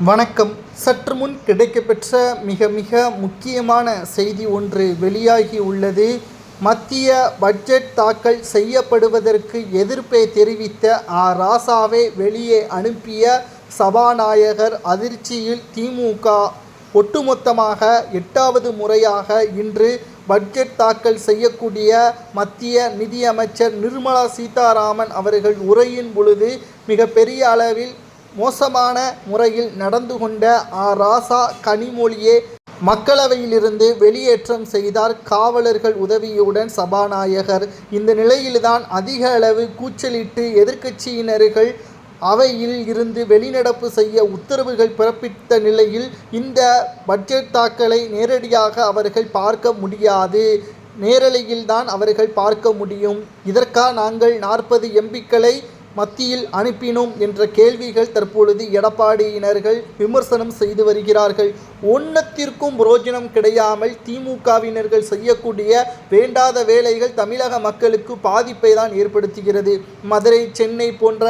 வணக்கம். சற்று முன் கிடைக்கப்பெற்ற மிக மிக முக்கியமான செய்தி ஒன்று வெளியாகி உள்ளது. மத்திய பட்ஜெட் தாக்கல் செய்யப்படுவதற்கு எதிர்ப்பை தெரிவித்த ஆ. ராசாவை வெளியே அனுப்பிய சபாநாயகர் அதிர்ச்சியில் திமுக ஒட்டுமொத்தமாக எட்டாவது முறையாக இன்று பட்ஜெட் தாக்கல் செய்யக்கூடிய மத்திய நிதியமைச்சர் நிர்மலா சீதாராமன் அவர்கள் உரையின் பொழுது மிகப்பெரிய அளவில் மோசமான முறையில் நடந்து கொண்ட ஆ ராசா கனிமொழியே மக்களவையிலிருந்து வெளியேற்றம் செய்தார். காவலர்கள் உதவியுடன் சபாநாயகர். இந்த நிலையில்தான் அதிக அளவு கூச்சலிட்டு எதிர்க்கட்சியினர்கள் அவையில் இருந்து வெளிநடப்பு செய்ய உத்தரவுகள் பிறப்பித்த நிலையில் இந்த பட்ஜெட் தாக்கலை நேரடியாக அவர்கள் பார்க்க முடியாது. நேரலையில்தான் அவர்கள் பார்க்க முடியும். இதற்காக நாங்கள் நாற்பது எம்பிக்களை மத்தியில் அனுப்பினோம் என்ற கேள்விகள் தற்பொழுது எடப்பாடியினர்கள் விமர்சனம் செய்து வருகிறார்கள். ஒன்னத்திற்கும் புரோஜனம் கிடையாமல் திமுகவினர்கள் செய்யக்கூடிய வேண்டாத வேலைகள் தமிழக மக்களுக்கு பாதிப்பை தான் ஏற்படுத்துகிறது. மதுரை சென்னை போன்ற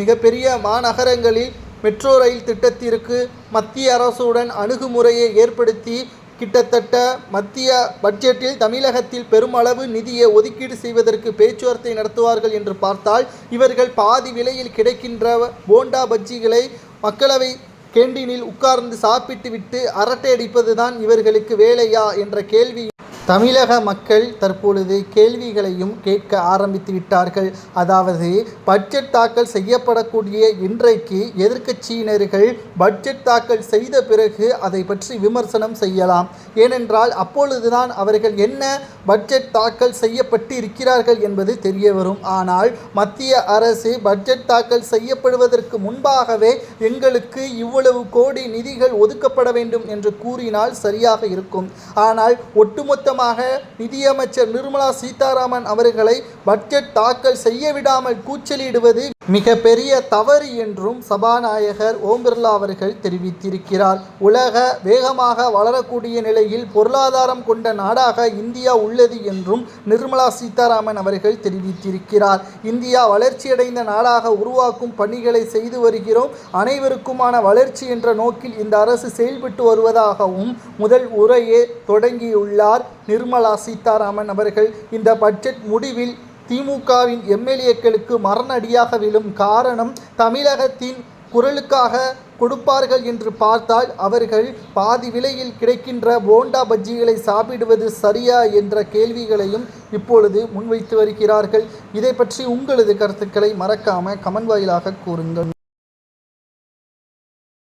மிகப்பெரிய மாநகரங்களில் மெட்ரோ ரயில் திட்டத்திற்கு மத்திய அரசுடன் அணுகுமுறையை ஏற்படுத்தி கிட்டத்தட்ட மத்திய பட்ஜெட்டில் தமிழகத்தில் பெருமளவு நிதியை ஒதுக்கீடு செய்வதற்கு பேச்சுவார்த்தை நடத்துவார்கள் என்று பார்த்தால் இவர்கள் பாதி விலையில் கிடைக்கின்ற போண்டா பஜ்ஜிகளை மக்களவை கேண்டீனில் உட்கார்ந்து சாப்பிட்டுவிட்டு அரட்டை அடிப்பதுதான் இவர்களுக்கு வேலையா என்ற கேள்வி தமிழக மக்கள் தற்பொழுது கேள்விகளையும் கேட்க ஆரம்பித்து விட்டார்கள். அதாவது பட்ஜெட் தாக்கல் செய்யப்படக்கூடிய இன்றைக்கு எதிர்க்கட்சியினர்கள் பட்ஜெட் தாக்கல் செய்த பிறகு அதை பற்றி விமர்சனம் செய்யலாம். ஏனென்றால் அப்பொழுதுதான் அவர்கள் என்ன பட்ஜெட் தாக்கல் செய்யப்பட்டு இருக்கிறார்கள் என்பது தெரிய வரும். ஆனால் மத்திய அரசு பட்ஜெட் தாக்கல் செய்யப்படுவதற்கு முன்பாகவே எங்களுக்கு இவ்வளவு கோடி நிதிகள் ஒதுக்கப்பட வேண்டும் என்று கூறினால் சரியாக இருக்கும். ஆனால் ஒட்டுமொத்த ஒட்டுமொத்தமாக நிதியமைச்சர் நிர்மலா சீதாராமன் அவர்களை பட்ஜெட் தாக்கல் செய்ய விடாமல் கூச்சலிடுவது மிக பெரிய தவறு என்றும் சபாநாயகர் ஓம் பிர்லா அவர்கள் தெரிவித்திருக்கிறார். உலக வேகமாக வளரக்கூடிய நிலையில் பொருளாதாரம் கொண்ட நாடாக இந்தியா உள்ளது என்றும் நிர்மலா சீதாராமன் அவர்கள் தெரிவித்திருக்கிறார். இந்தியா வளர்ச்சியடைந்த நாடாக உருவாக்கும் பணிகளை செய்து வருகிறோம். அனைவருக்குமான வளர்ச்சி என்ற நோக்கில் இந்த அரசு செயல்பட்டு வருவதாகவும் முதல் உரையே தொடங்கியுள்ளார் நிர்மலா சீதாராமன் அவர்கள். இந்த பட்ஜெட் முடிவில் திமுகவின் எம்எல்ஏக்களுக்கு மரணடியாக விழும் காரணம் தமிழகத்தின் குரலுக்காக கொடுப்பார்கள் என்று பார்த்தால் அவர்கள் பாதி விலையில் கிடைக்கின்ற போண்டா பஜ்ஜிகளை சாப்பிடுவது சரியா என்ற கேள்விகளையும் இப்பொழுது முன்வைத்து வருகிறார்கள். இதை பற்றி உங்களது கருத்துக்களை மறக்காம கமன் வாயிலாக கூறுங்கள்.